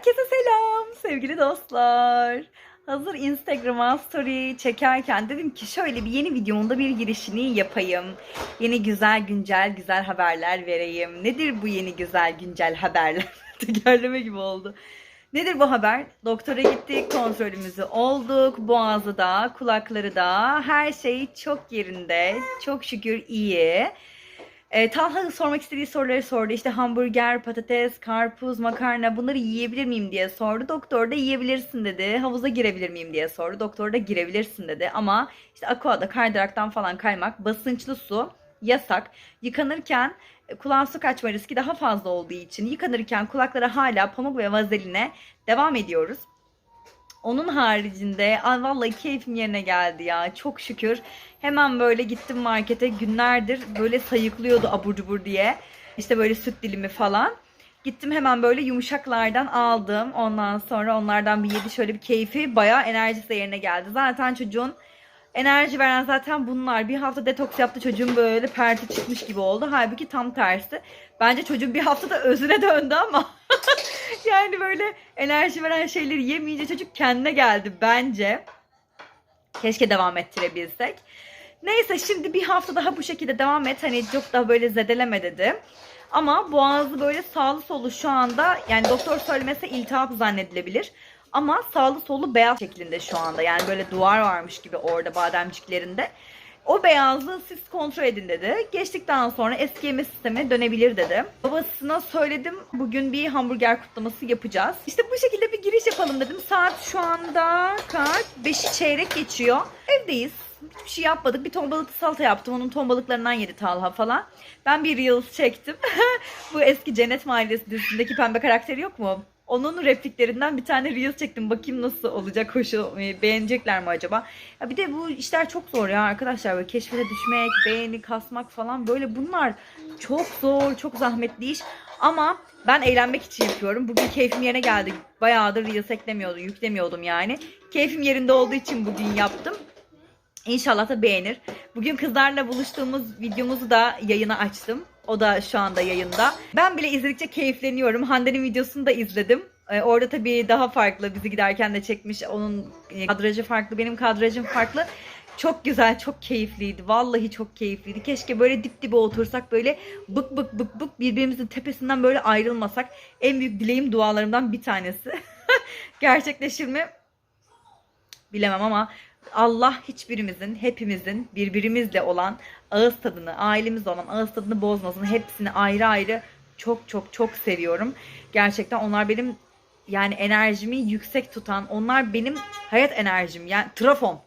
Herkese selam sevgili dostlar. Hazır Instagram'a story çekerken dedim ki şöyle bir yeni videomda bir girişini yapayım. Yeni güzel güncel güzel haberler vereyim. Nedir bu yeni güzel güncel haberler? Tekerleme gibi oldu. Nedir bu haber? Doktora gittik, kontrolümüzü olduk. Boğazı da, kulakları da her şey çok yerinde. Çok şükür iyi. E, Talha sormak istediği soruları sordu. İşte hamburger, patates, karpuz, makarna bunları yiyebilir miyim diye sordu. Doktor da yiyebilirsin dedi. Havuza girebilir miyim diye sordu. Doktor da girebilirsin dedi. Ama işte aquada, kaydıraktan falan kaymak, basınçlı su yasak. Yıkanırken e, kulağın su kaçma riski daha fazla olduğu için yıkanırken kulaklara hala pamuk ve vazeline devam ediyoruz. Onun haricinde ay vallahi keyfim yerine geldi ya çok şükür. Hemen böyle gittim markete günlerdir böyle sayıklıyordu abur cubur diye. İşte böyle süt dilimi falan. Gittim hemen böyle yumuşaklardan aldım. Ondan sonra onlardan bir yedi şöyle bir keyfi bayağı enerjisi de yerine geldi. Zaten çocuğun enerji veren zaten bunlar. Bir hafta detoks yaptı çocuğun böyle perti çıkmış gibi oldu. Halbuki tam tersi. Bence çocuğun bir haftada özüne döndü ama yani böyle enerji veren şeyleri yemeyince çocuk kendine geldi bence. Keşke devam ettirebilsek. Neyse şimdi bir hafta daha bu şekilde devam et. Hani çok da böyle zedeleme dedi. Ama boğazı böyle sağlı solu şu anda yani doktor söylemese iltihap zannedilebilir. Ama sağlı solu beyaz şeklinde şu anda. Yani böyle duvar varmış gibi orada bademciklerinde. O beyazlığı siz kontrol edin dedi. Geçtikten sonra eski yeme sistemine dönebilir dedi. Babasına söyledim. Bugün bir hamburger kutlaması yapacağız. İşte bu şekilde bir giriş yapalım dedim. Saat şu anda kaç? 5'i çeyrek geçiyor. Evdeyiz. Hiçbir şey yapmadık. Bir ton balıklı salata yaptım. Onun ton balıklarından yedi Talha falan. Ben bir Reels çektim. bu eski Cennet Mahallesi dizisindeki pembe karakteri yok mu? Onun repliklerinden bir tane Reels çektim. Bakayım nasıl olacak, hoşu beğenecekler mi acaba? Ya bir de bu işler çok zor ya arkadaşlar. Böyle keşfete düşmek, beğeni kasmak falan böyle bunlar çok zor, çok zahmetli iş. Ama ben eğlenmek için yapıyorum. Bugün keyfim yerine geldi. Bayağıdır Reels eklemiyordum, yüklemiyordum yani. Keyfim yerinde olduğu için bugün yaptım. İnşallah da beğenir. Bugün kızlarla buluştuğumuz videomuzu da yayına açtım. O da şu anda yayında. Ben bile izledikçe keyifleniyorum. Hande'nin videosunu da izledim. Ee, orada tabii daha farklı. Bizi giderken de çekmiş. Onun e, kadrajı farklı. Benim kadrajım farklı. Çok güzel, çok keyifliydi. Vallahi çok keyifliydi. Keşke böyle dip dibe otursak böyle bık bık bık bık birbirimizin tepesinden böyle ayrılmasak. En büyük dileğim dualarımdan bir tanesi. Gerçekleşir mi? Bilemem ama Allah hiçbirimizin, hepimizin birbirimizle olan ağız tadını, ailemizle olan ağız tadını bozmasın. Hepsini ayrı ayrı çok çok çok seviyorum. Gerçekten onlar benim yani enerjimi yüksek tutan, onlar benim hayat enerjim. Yani trafom.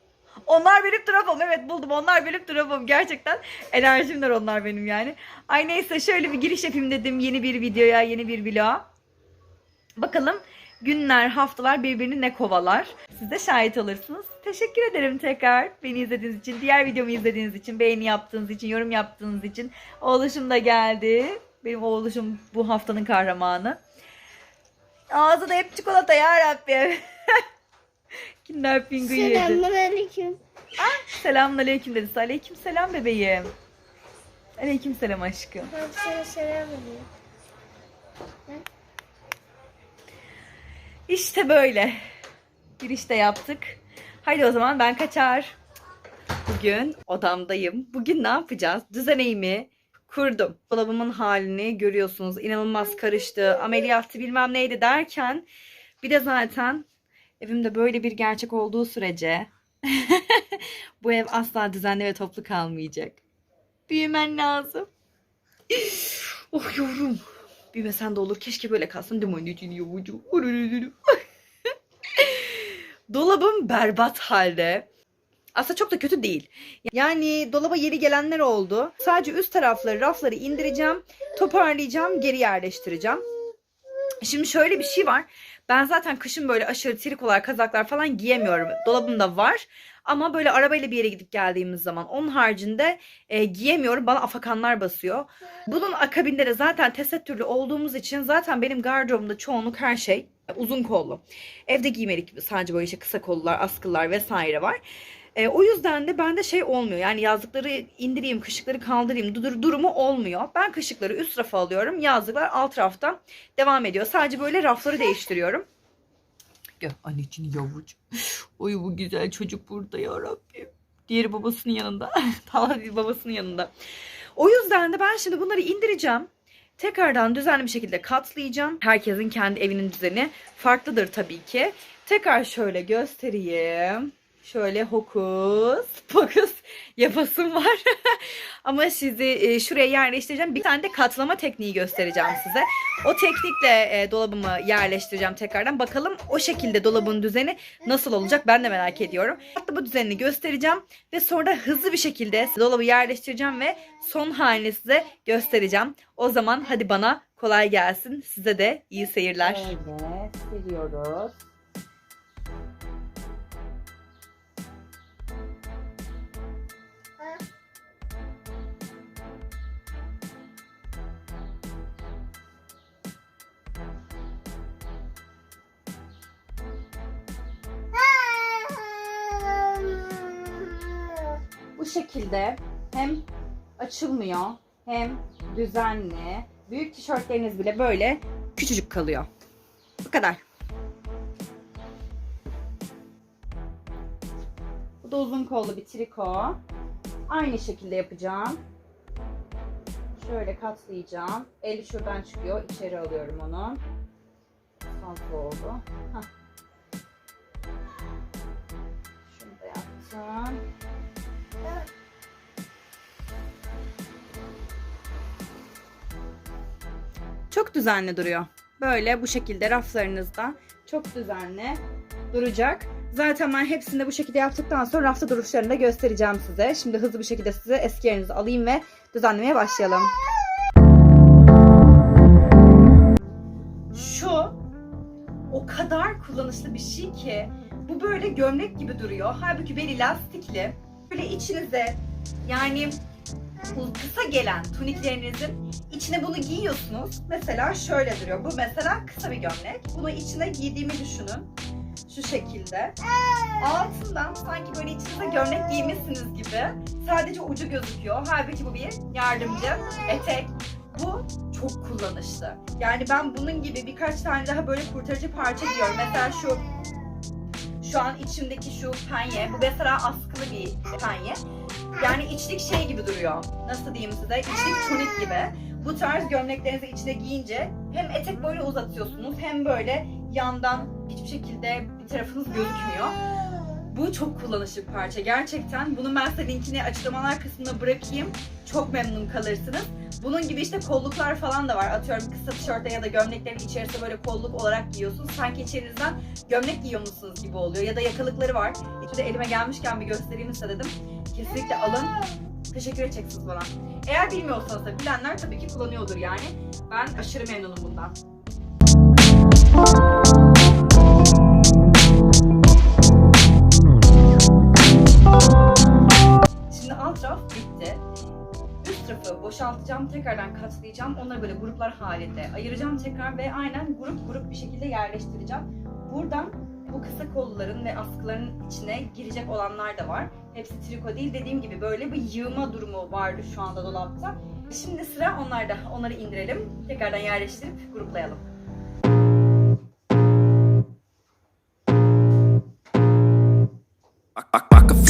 Onlar benim trafom. Evet buldum. Onlar benim trafom. Gerçekten enerjimler onlar benim yani. Ay neyse şöyle bir giriş yapayım dedim yeni bir videoya, yeni bir vloga. Bakalım günler, haftalar birbirini ne kovalar. Siz de şahit olursunuz. Teşekkür ederim tekrar beni izlediğiniz için, diğer videomu izlediğiniz için, beğeni yaptığınız için, yorum yaptığınız için. Oğluşum da geldi. Benim oğluşum bu haftanın kahramanı. Ağzı da hep çikolata ya Rabbim. Kinder Pingu yedi. Selamünaleyküm. Selamun aleyküm dedi. Aleyküm selam bebeğim. Aleyküm selam aşkım. Ben sana selam edeyim. İşte böyle. Girişte yaptık. Haydi o zaman ben kaçar. Bugün odamdayım. Bugün ne yapacağız? Düzeneğimi kurdum. Dolabımın halini görüyorsunuz. İnanılmaz karıştı. Ameliyattı bilmem neydi derken bir de zaten evimde böyle bir gerçek olduğu sürece bu ev asla düzenli ve toplu kalmayacak. Büyümen lazım. oh yavrum. Büyümesen de olur. Keşke böyle kalsın. Değil mi anneciğim yavrucuğum? Dolabım berbat halde. Aslında çok da kötü değil. Yani dolaba yeni gelenler oldu. Sadece üst tarafları, rafları indireceğim, toparlayacağım, geri yerleştireceğim. Şimdi şöyle bir şey var. Ben zaten kışın böyle aşırı trikolar, kazaklar falan giyemiyorum. Dolabımda var. Ama böyle arabayla bir yere gidip geldiğimiz zaman onun haricinde e, giyemiyorum. Bana afakanlar basıyor. Bunun akabinde de zaten tesettürlü olduğumuz için zaten benim gardırobumda çoğunluk her şey uzun kollu. Evde giymelik sadece böyle işte kısa kollular, askılar vesaire var. E, o yüzden de bende şey olmuyor. Yani yazlıkları indireyim, kışlıkları kaldırayım dur durumu olmuyor. Ben kışlıkları üst rafa alıyorum. Yazlıklar alt rafta devam ediyor. Sadece böyle rafları değiştiriyorum. Gel anneciğin yavrucuğum. Oy bu güzel çocuk burada ya Rabbim. Diğeri babasının yanında. Talha babasının yanında. O yüzden de ben şimdi bunları indireceğim. Tekrardan düzenli bir şekilde katlayacağım. Herkesin kendi evinin düzeni farklıdır tabii ki. Tekrar şöyle göstereyim. Şöyle hokus pokus yapasım var. Ama sizi e, şuraya yerleştireceğim. Bir tane de katlama tekniği göstereceğim size. O teknikle e, dolabımı yerleştireceğim tekrardan. Bakalım o şekilde dolabın düzeni nasıl olacak ben de merak ediyorum. Hatta bu düzenini göstereceğim ve sonra hızlı bir şekilde dolabı yerleştireceğim ve son halini size göstereceğim. O zaman hadi bana kolay gelsin. Size de iyi seyirler. Şöyle siliyoruz. Bu şekilde hem açılmıyor hem düzenli. Büyük tişörtleriniz bile böyle küçücük kalıyor. Bu kadar. Bu da uzun kollu bir triko. Aynı şekilde yapacağım. Şöyle katlayacağım. Eli şuradan çıkıyor. İçeri alıyorum onu. Fazla oldu. Hah. Şunu da yaptım. Düzenli duruyor. Böyle bu şekilde raflarınızda çok düzenli duracak. Zaten ben hepsini de bu şekilde yaptıktan sonra rafta duruşlarını da göstereceğim size. Şimdi hızlı bir şekilde size eski yerinizi alayım ve düzenlemeye başlayalım. Şu o kadar kullanışlı bir şey ki bu böyle gömlek gibi duruyor. Halbuki beli lastikli. Böyle içinize yani kısa gelen tuniklerinizin içine bunu giyiyorsunuz. Mesela şöyle duruyor. Bu mesela kısa bir gömlek. Bunu içine giydiğimi düşünün. Şu şekilde. Altından sanki böyle içinize gömlek giymişsiniz gibi. Sadece ucu gözüküyor. Halbuki bu bir yardımcı etek. Bu çok kullanışlı. Yani ben bunun gibi birkaç tane daha böyle kurtarıcı parça giyiyorum. Mesela şu şu an içimdeki şu penye. Bu mesela askılı bir penye. Yani içlik şey gibi duruyor. Nasıl diyeyim size? İçlik tunik gibi. Bu tarz gömleklerinizi içine giyince hem etek böyle uzatıyorsunuz hem böyle yandan hiçbir şekilde bir tarafınız gözükmüyor. Bu çok kullanışlı bir parça gerçekten. Bunun ben size linkini açıklamalar kısmına bırakayım. Çok memnun kalırsınız. Bunun gibi işte kolluklar falan da var. Atıyorum kısa tişörtte ya da gömleklerin içerisinde böyle kolluk olarak giyiyorsunuz. Sanki içerinizden gömlek giyiyormuşsunuz gibi oluyor. Ya da yakalıkları var. De elime gelmişken bir göstereyim istedim. Kesinlikle alın. Teşekkür edeceksiniz bana. Eğer bilmiyorsanız da bilenler tabii ki kullanıyordur yani. Ben aşırı memnunum bundan. Şimdi alt raf bitti. Üst rafı boşaltacağım, tekrardan katlayacağım. Onları böyle gruplar halinde ayıracağım tekrar ve aynen grup grup bir şekilde yerleştireceğim. Buradan bu kısa kolluların ve askıların içine girecek olanlar da var. Hepsi triko değil. Dediğim gibi böyle bir yığma durumu vardı şu anda dolapta. Şimdi sıra onlarda. Onları indirelim. Tekrardan yerleştirip gruplayalım.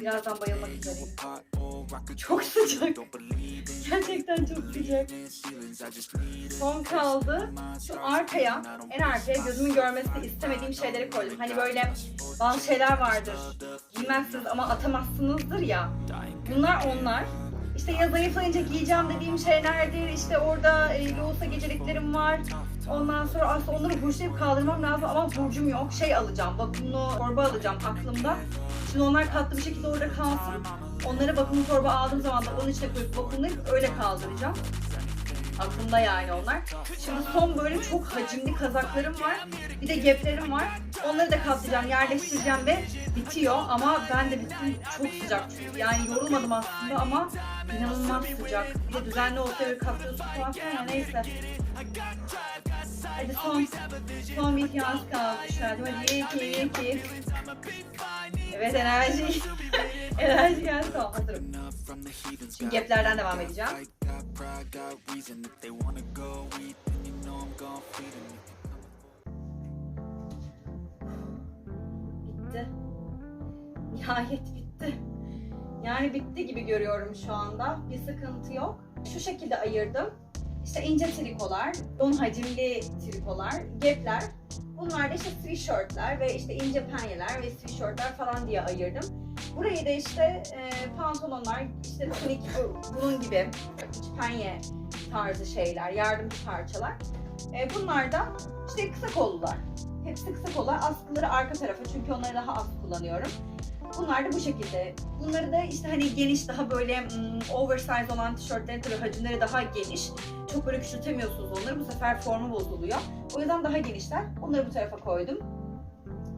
Birazdan bayılmak üzereyim. Çok sıcak. Gerçekten çok sıcak. Son kaldı. Şu arkaya, en arkaya gözümün görmesini istemediğim şeyleri koydum. Hani böyle bazı şeyler vardır. Giymezsiniz ama atamazsınızdır ya. Bunlar onlar. İşte ya zayıflayınca giyeceğim dediğim şeylerdir. İşte orada e, loğusa geceliklerim var. Ondan sonra aslında onları burçlayıp kaldırmam lazım ama burcum yok. Şey alacağım, vakumlu torba alacağım aklımda. Şimdi onlar katlı bir şekilde orada kalsın. Onları vakumlu torba aldığım zaman da onun içine koyup vakumlayıp öyle kaldıracağım. Aklımda yani onlar. Şimdi son böyle çok hacimli kazaklarım var. Bir de geplerim var. Onları da katlayacağım, yerleştireceğim ve bitiyor. Ama ben de bittim. Çok sıcak. Yani yorulmadım aslında ama inanılmaz sıcak. Bir de düzenli olsa falan filan ya neyse. Hadi son, son bir kıyas kaldı dışarıda. Hadi iki, iki. Evet enerji. enerji geldi tamam hazırım. Şimdi geplerden devam edeceğim. Bitti. Nihayet bitti. Yani bitti gibi görüyorum şu anda. Bir sıkıntı yok. Şu şekilde ayırdım. İşte ince trikolar, don hacimli trikolar, gepler. Bunlar da işte sweatshirtler ve işte ince penyeler ve sweatshirtler falan diye ayırdım. Burayı da işte e, pantolonlar, işte tunik, bu- bunun gibi iç penye tarzı şeyler, yardımcı parçalar. E, bunlar da işte kısa kollular. Hepsi kısa kollar. Askıları arka tarafa çünkü onları daha az kullanıyorum. Bunlar da bu şekilde. Bunları da işte hani geniş daha böyle mm, oversize olan tişörtlerin tabii hacimleri daha geniş. Çok böyle küçültemiyorsunuz onları. Bu sefer formu bozuluyor. O yüzden daha genişler. Onları bu tarafa koydum.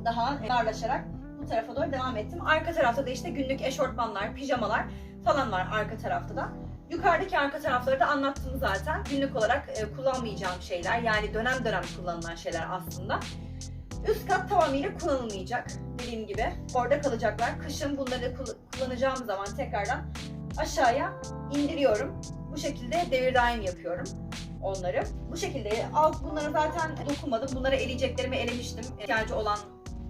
Daha darlaşarak bu tarafa doğru devam ettim. Arka tarafta da işte günlük eşortmanlar, pijamalar falan var arka tarafta da. Yukarıdaki arka tarafları da anlattım zaten. Günlük olarak e, kullanmayacağım şeyler. Yani dönem dönem kullanılan şeyler aslında. Üst kat tamamıyla kullanılmayacak. Dediğim gibi orada kalacaklar. Kışın bunları kul- kullanacağım zaman tekrardan aşağıya indiriyorum. Bu şekilde devir daim yapıyorum onları. Bu şekilde alt bunlara zaten dokunmadım. Bunları eleyeceklerimi elemiştim. İhtiyacı olan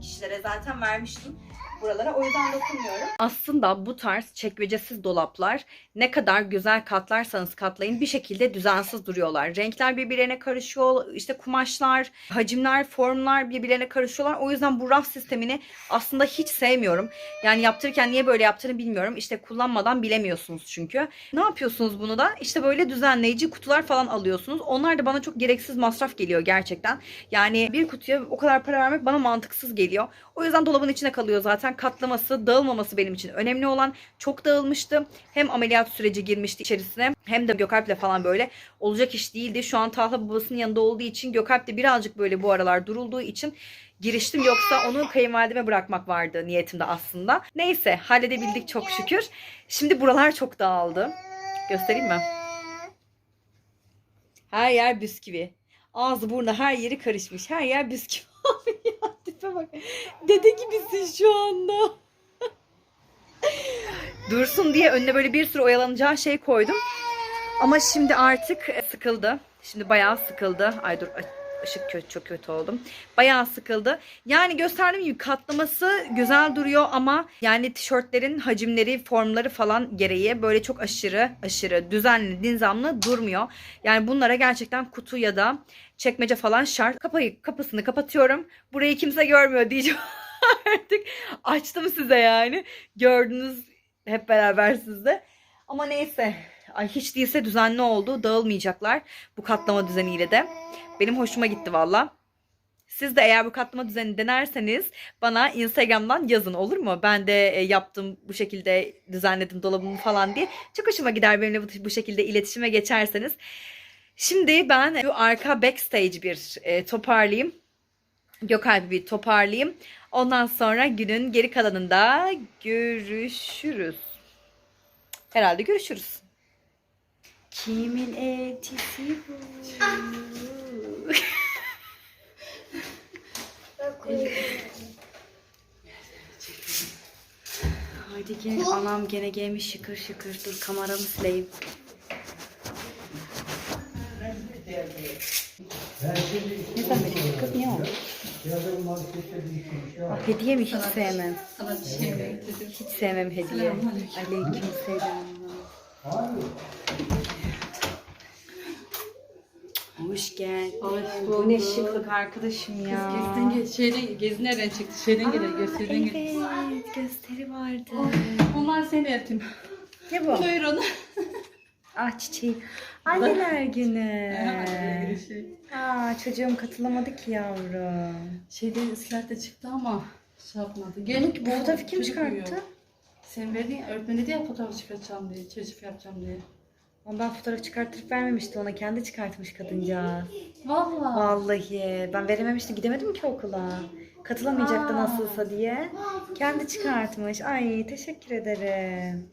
kişilere zaten vermiştim buralara. O yüzden dokunmuyorum. Aslında bu tarz çekmecesiz dolaplar ne kadar güzel katlarsanız katlayın bir şekilde düzensiz duruyorlar. Renkler birbirlerine karışıyor. işte kumaşlar, hacimler, formlar birbirlerine karışıyorlar. O yüzden bu raf sistemini aslında hiç sevmiyorum. Yani yaptırırken niye böyle yaptığını bilmiyorum. İşte kullanmadan bilemiyorsunuz çünkü. Ne yapıyorsunuz bunu da? İşte böyle düzenleyici kutular falan alıyorsunuz. Onlar da bana çok gereksiz masraf geliyor gerçekten. Yani bir kutuya o kadar para vermek bana mantıksız geliyor. O yüzden dolabın içine kalıyor zaten. Katlaması, dağılmaması benim için önemli olan. Çok dağılmıştı. Hem ameliyat süreci girmişti içerisine hem de Gökalp'le falan böyle olacak iş değildi. Şu an Tahla babasının yanında olduğu için Gökalp de birazcık böyle bu aralar durulduğu için giriştim. Yoksa onu kayınvalideme bırakmak vardı niyetimde aslında. Neyse halledebildik çok şükür. Şimdi buralar çok dağıldı. Göstereyim mi? Her yer bisküvi. Ağzı burnu her yeri karışmış. Her yer bisküvi. Tipe bak. Dede gibisin şu anda. Dursun diye önüne böyle bir sürü oyalanacağı şey koydum. Ama şimdi artık sıkıldı. Şimdi bayağı sıkıldı. Ay dur ışık kötü çok kötü oldum. Bayağı sıkıldı. Yani gösterdiğim gibi katlaması güzel duruyor ama yani tişörtlerin hacimleri, formları falan gereği böyle çok aşırı aşırı düzenli, nizamlı durmuyor. Yani bunlara gerçekten kutu ya da çekmece falan şart. Kapıyı, kapısını kapatıyorum. Burayı kimse görmüyor diyeceğim artık. Açtım size yani. Gördünüz hep beraber sizde. Ama neyse. Ay hiç değilse düzenli oldu. Dağılmayacaklar bu katlama düzeniyle de. Benim hoşuma gitti valla. Siz de eğer bu katlama düzenini denerseniz bana Instagram'dan yazın olur mu? Ben de e, yaptım bu şekilde düzenledim dolabımı falan diye. Çok hoşuma gider benimle bu, bu şekilde iletişime geçerseniz. Şimdi ben şu arka backstage bir e, toparlayayım. Gökalp'i bir toparlayayım. Ondan sonra günün geri kalanında görüşürüz. Herhalde görüşürüz. Kimin etisi bu? Haydi gene anam gene gelmiş şıkır şıkır. Dur kameramı sileyim. Ne zahmet kız niye oldu? Ah, hediye mi? Hiç sevmem. Hiç sevmem hediye. Aleyküm selam. Hoş geldin. Bu ne şıklık arkadaşım ya. Gezden gel, şeyden, gezi nereden çıktı? Şeyden gelir, gösteriden gelir. Evet, gösteri vardı. Bunlar seni yaptım. Ne bu? Buyur onu. Ah çiçeği. Anneler günü. Aa çocuğum katılamadı ki yavrum. Şeyde slide çıktı ama şey yapmadı. Gel Bu fotoğrafı kim çıkarttı? Sen verdin, öğretmen dedi ya fotoğraf çıkartacağım diye, çocuk yapacağım diye. Ondan fotoğraf çıkarttırıp vermemişti ona. Kendi çıkartmış kadıncağız. Vallahi. Vallahi ben verememiştim. Gidemedim ki okula. Katılamayacaktı Aa. nasılsa diye. Kendi çıkartmış. Ay teşekkür ederim.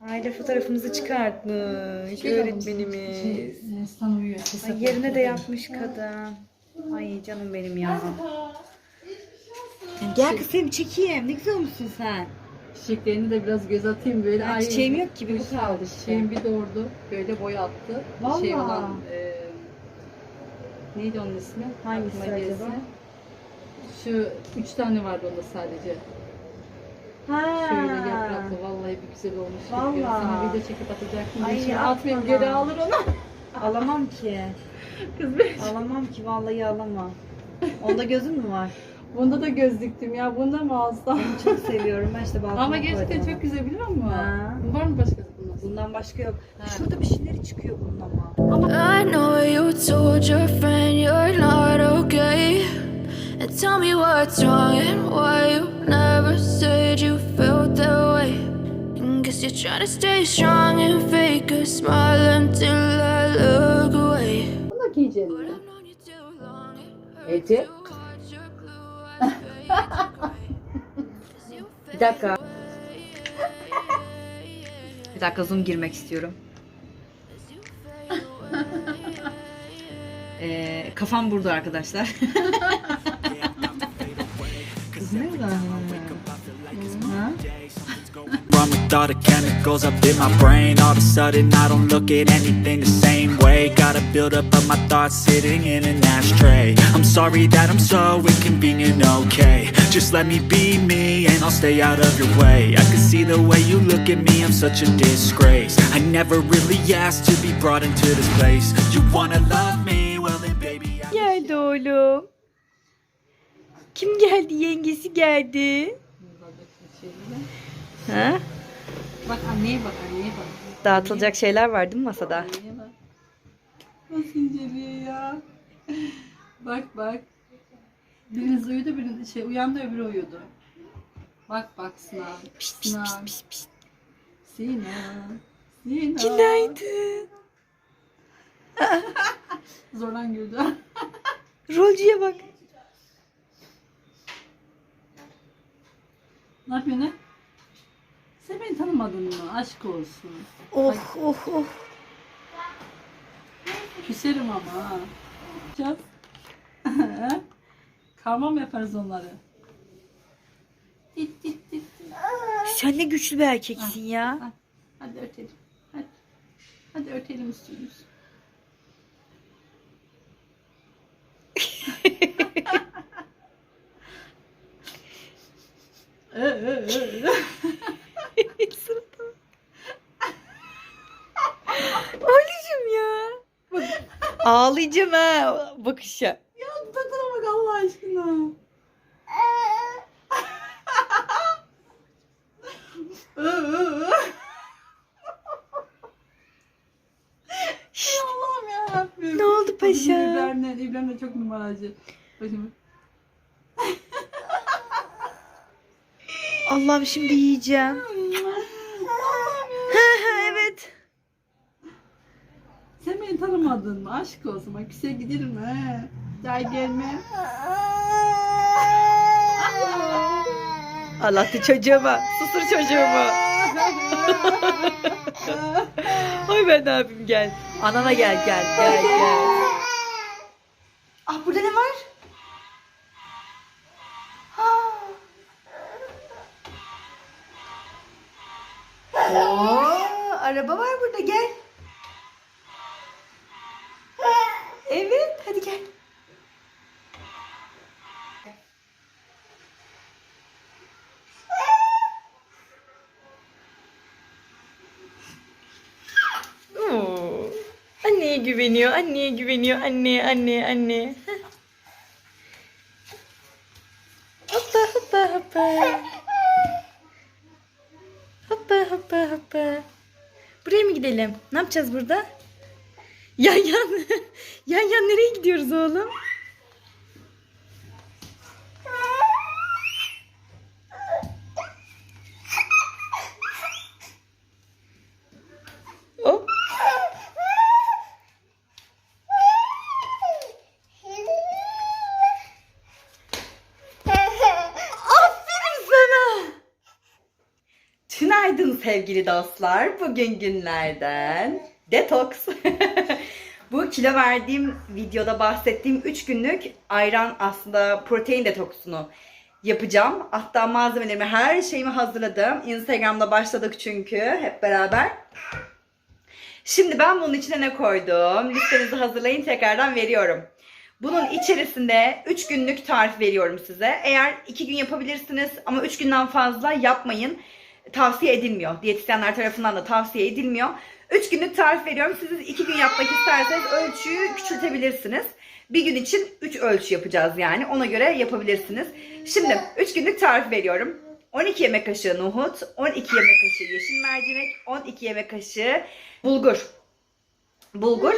Aile fotoğrafımızı çıkartmış öğretmenimiz. Şey, Sen uyuyor. ses Ay, yapıyor. yerine de yapmış kadın. Ay canım benim ya. Gel kız seni çekeyim. Ne güzel olmuşsun sen. Çiçeklerini de biraz göz atayım böyle. Ben çiçeğim yok ki, bir bu kaldı. Çiçeğim bir doğurdu. Böyle boy attı. Vallahi. Şey olan, e, neydi onun ismi? Hangisi Aklıma gelsin. acaba? Şu üç tane vardı onda sadece. Ha. Şöyle yapraklı. Vallahi bir güzel olmuş. Vallahi. Sana video çekip atacaktım. Ay, Şimdi atma atmayayım geri alır onu. Alamam ki. Kız be. Alamam ki vallahi alamam. Onda gözün mü var? Bunda da göz diktim ya. Bunda mı alsam? Çok seviyorum ben işte balkona Ama gerçekten koydum. çok güzel biliyor musun? Ha. Var mı başka bundan? Bundan başka yok. Ha. Şurada bir şeyleri çıkıyor bunun ama. I know you told your friend you're not okay. And tell me what's wrong and why you never said you felt that way. And guess you're trying to stay strong and fake a smile until I look away. Bunu da giyeceğim. Hurts Ece. Bir dakika. Bir dakika zoom girmek istiyorum. Ee, kafam burada arkadaşlar. Kız ne var? Wrong with all the chemicals up in my brain All of a sudden I don't look at anything the same way. Gotta build up of my thoughts sitting in an ashtray. I'm sorry that I'm so inconvenient, okay. Just let me be me and I'll stay out of your way. I can see the way you look at me, I'm such a disgrace. I never really asked to be brought into this place. You wanna love me, well then baby I Geldi oğlum. Kim geldi? Yengesi geldi. Ha? Bak anneye bak anneye bak. Dağıtılacak şeyler var değil mi masada? Anneye bak. Nasıl inceliyor ya. bak bak. Biriniz uyudu biriniz şey uyandı öbürü uyudu. Bak bak Sınav. Sınav. Sina. Sina. Günaydın. Zorlan güldü. Rolcüye bak. ne yapıyorsun? Sen beni tanımadın mı? Aşk olsun. Oh oh oh. Küserim ama. Yapacağız. Karma mı yaparız onları? Dit dit dit. dit. Sen ne güçlü bir erkeksin ya. Hadi örtelim. Hadi. Hadi örtelim üstümüzü. Ee, ee, ee. Anneciğim ya. Bak, ağlayacağım ha bakışa. ya tadına bak Allah aşkına. Ey Allah'ım ya Rabbim. Ne oldu paşa? İbrahim de, İbrahim de çok numaracı. Başım. Allah'ım şimdi yiyeceğim. evet. Sen beni tanımadın mı? Aşk olsun. Bak küse giderim he. Daha gelme. Allah'tı çocuğuma. Susur çocuğumu. Ay ben ne yapayım gel. Anana gel gel gel gel. Ah burada ne var? Ha. Oo, araba var burada gel. Evet hadi gel. Oo. Anneye güveniyor, anneye güveniyor, anne, anne, anne. hoppa hoppa hoppa. Hoppa hoppa hoppa. Buraya mı gidelim? Ne yapacağız burada? Yan yan. yan yan nereye gidiyoruz oğlum? Sevgili dostlar. Bugün günlerden detoks. Bu kilo verdiğim videoda bahsettiğim 3 günlük ayran aslında protein detoksunu yapacağım. Hatta malzemelerimi her şeyimi hazırladım. Instagram'da başladık çünkü hep beraber. Şimdi ben bunun içine ne koydum? Listenizi hazırlayın tekrardan veriyorum. Bunun içerisinde 3 günlük tarif veriyorum size. Eğer 2 gün yapabilirsiniz ama 3 günden fazla yapmayın. Tavsiye edilmiyor. Diyetisyenler tarafından da tavsiye edilmiyor. 3 günlük tarif veriyorum. Siz 2 gün yapmak isterseniz ölçüyü küçültebilirsiniz. Bir gün için 3 ölçü yapacağız yani. Ona göre yapabilirsiniz. Şimdi 3 günlük tarif veriyorum. 12 yemek kaşığı nohut, 12 yemek kaşığı yeşil mercimek, 12 yemek kaşığı bulgur. Bulgur.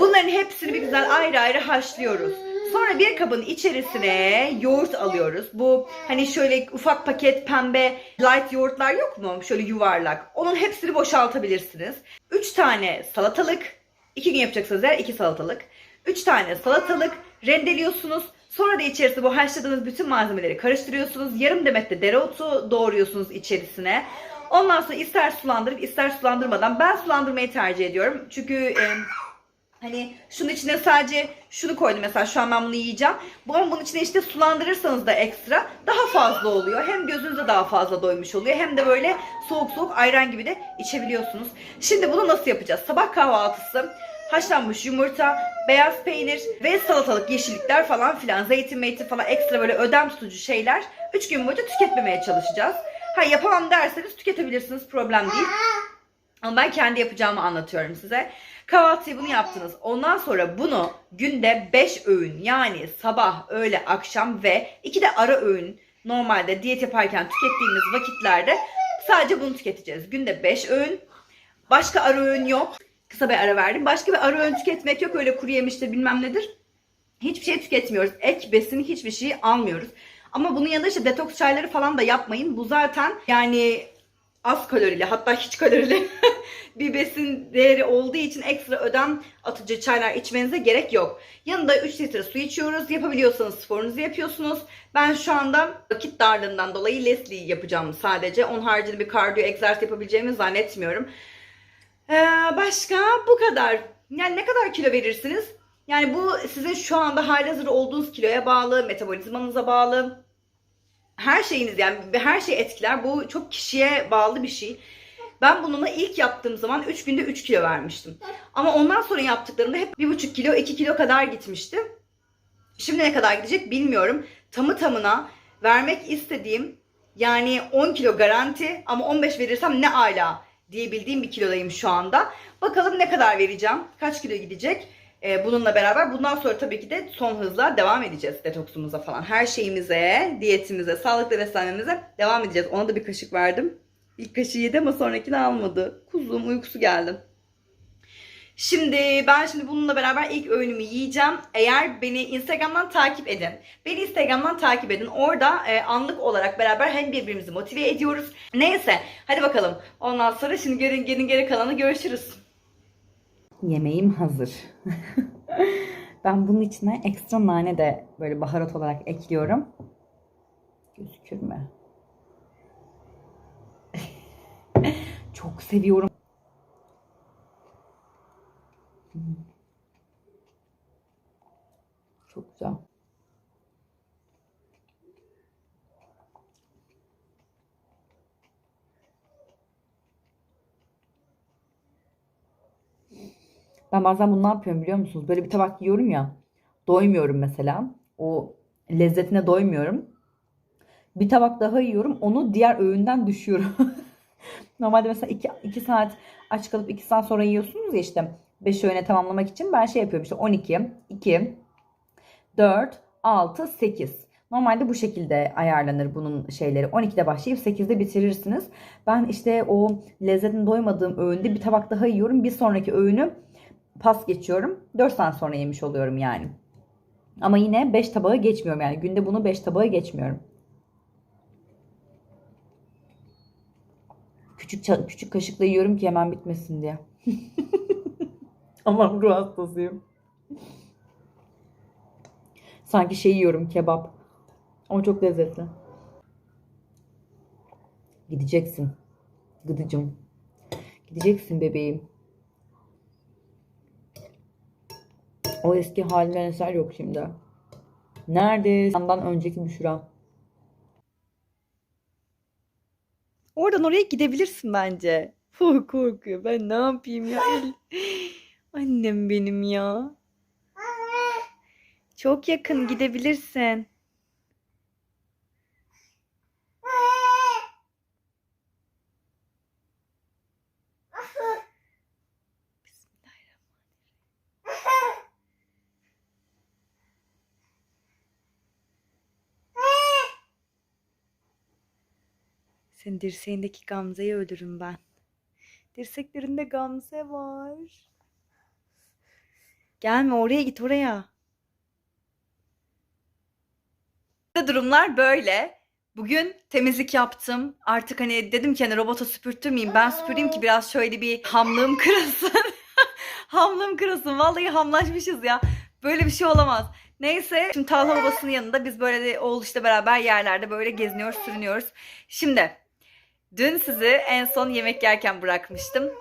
Bunların hepsini bir güzel ayrı ayrı haşlıyoruz. Sonra bir kabın içerisine yoğurt alıyoruz. Bu hani şöyle ufak paket pembe light yoğurtlar yok mu? Şöyle yuvarlak. Onun hepsini boşaltabilirsiniz. 3 tane salatalık. 2 gün yapacaksınız eğer 2 salatalık. 3 tane salatalık rendeliyorsunuz. Sonra da içerisine bu haşladığınız bütün malzemeleri karıştırıyorsunuz. Yarım demet de dereotu doğruyorsunuz içerisine. Ondan sonra ister sulandırıp ister sulandırmadan ben sulandırmayı tercih ediyorum. Çünkü e, hani şunun içine sadece şunu koydum mesela şu an ben bunu yiyeceğim. Bu ama bunun içine işte sulandırırsanız da ekstra daha fazla oluyor. Hem gözünüze daha fazla doymuş oluyor hem de böyle soğuk soğuk ayran gibi de içebiliyorsunuz. Şimdi bunu nasıl yapacağız? Sabah kahvaltısı haşlanmış yumurta, beyaz peynir ve salatalık, yeşillikler falan filan, zeytin meytin falan ekstra böyle ödem tutucu şeyler 3 gün boyunca tüketmemeye çalışacağız. Ha yapamam derseniz tüketebilirsiniz problem değil. Ama ben kendi yapacağımı anlatıyorum size. Kahvaltıyı bunu yaptınız. Ondan sonra bunu günde 5 öğün yani sabah, öğle, akşam ve 2 de ara öğün normalde diyet yaparken tükettiğimiz vakitlerde sadece bunu tüketeceğiz. Günde 5 öğün. Başka ara öğün yok. Kısa bir ara verdim. Başka bir ara öğün tüketmek yok. Öyle kuru yemiştir bilmem nedir. Hiçbir şey tüketmiyoruz. Ek, besin hiçbir şey almıyoruz. Ama bunun yanında işte detoks çayları falan da yapmayın. Bu zaten yani az kalorili hatta hiç kalorili bir besin değeri olduğu için ekstra ödem atıcı çaylar içmenize gerek yok. Yanında 3 litre su içiyoruz. Yapabiliyorsanız sporunuzu yapıyorsunuz. Ben şu anda vakit darlığından dolayı Leslie yapacağım sadece. Onun haricinde bir kardiyo egzersiz yapabileceğimi zannetmiyorum. Ee, başka bu kadar. Yani ne kadar kilo verirsiniz? Yani bu sizin şu anda halihazırda olduğunuz kiloya bağlı, metabolizmanıza bağlı. Her şeyiniz yani her şey etkiler. Bu çok kişiye bağlı bir şey. Ben bununla ilk yaptığım zaman 3 günde 3 kilo vermiştim. Ama ondan sonra yaptıklarımda hep 1,5 kilo 2 kilo kadar gitmişti. Şimdi ne kadar gidecek bilmiyorum. Tamı tamına vermek istediğim yani 10 kilo garanti ama 15 verirsem ne ala diyebildiğim bir kilodayım şu anda. Bakalım ne kadar vereceğim, kaç kilo gidecek Ee, bununla beraber. Bundan sonra tabii ki de son hızla devam edeceğiz detoksumuza falan. Her şeyimize, diyetimize, sağlıklı beslenmemize devam edeceğiz. Ona da bir kaşık verdim. İlk kaşığı yedi ama sonrakini almadı. Kuzum uykusu geldi. Şimdi ben şimdi bununla beraber ilk öğünümü yiyeceğim. Eğer beni Instagram'dan takip edin. Beni Instagram'dan takip edin. Orada e, anlık olarak beraber hem birbirimizi motive ediyoruz. Neyse hadi bakalım. Ondan sonra şimdi gelin gelin geri kalanı görüşürüz. Yemeğim hazır. ben bunun içine ekstra nane de böyle baharat olarak ekliyorum. Gözükür mü? Çok seviyorum. Çok güzel. Ben bazen bunu ne yapıyorum biliyor musunuz? Böyle bir tabak yiyorum ya. Doymuyorum mesela. O lezzetine doymuyorum. Bir tabak daha yiyorum. Onu diğer öğünden düşüyorum. Normalde mesela 2, 2 saat aç kalıp 2 saat sonra yiyorsunuz ya işte 5 öğüne tamamlamak için ben şey yapıyorum işte 12, 2, 4, 6, 8. Normalde bu şekilde ayarlanır bunun şeyleri. 12'de başlayıp 8'de bitirirsiniz. Ben işte o lezzetine doymadığım öğünde bir tabak daha yiyorum. Bir sonraki öğünü pas geçiyorum. 4 saat sonra yemiş oluyorum yani. Ama yine 5 tabağı geçmiyorum yani. Günde bunu 5 tabağı geçmiyorum. Küçük küçük kaşıkla yiyorum ki hemen bitmesin diye. Ama ruh hastasıyım. Sanki şey yiyorum kebap. Ama çok lezzetli. Gideceksin. Gıdıcım. Gideceksin bebeğim. O eski halinden eser yok şimdi. Nerede? Senden önceki Büşra. Oradan oraya gidebilirsin bence. Fuh korkuyor. Ben ne yapayım ya? Annem benim ya. Çok yakın gidebilirsin. Senin dirseğindeki Gamze'yi ölürüm ben. Dirseklerinde Gamze var. Gelme oraya git oraya. Durumlar böyle. Bugün temizlik yaptım. Artık hani dedim ki hani robota süpürtürmeyeyim. Ben süpüreyim ki biraz şöyle bir hamlığım kırılsın. hamlığım kırılsın. Vallahi hamlaşmışız ya. Böyle bir şey olamaz. Neyse şimdi Talha babasının yanında biz böyle de oğul işte beraber yerlerde böyle geziniyoruz, sürünüyoruz. Şimdi dün sizi en son yemek yerken bırakmıştım.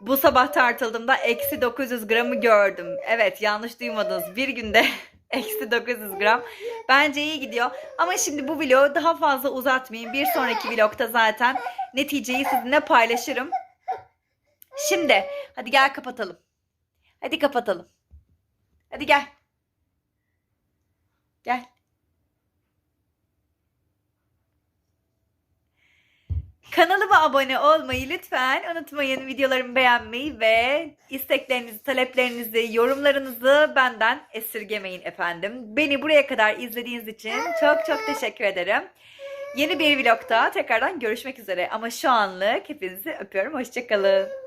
Bu sabah tartıldığımda eksi 900 gramı gördüm. Evet yanlış duymadınız. Bir günde eksi 900 gram. Bence iyi gidiyor. Ama şimdi bu vlogu daha fazla uzatmayayım. Bir sonraki vlogta zaten neticeyi sizinle paylaşırım. Şimdi hadi gel kapatalım. Hadi kapatalım. Hadi gel. Gel. Kanalıma abone olmayı lütfen unutmayın. Videolarımı beğenmeyi ve isteklerinizi, taleplerinizi, yorumlarınızı benden esirgemeyin efendim. Beni buraya kadar izlediğiniz için çok çok teşekkür ederim. Yeni bir vlogda tekrardan görüşmek üzere. Ama şu anlık hepinizi öpüyorum. Hoşçakalın.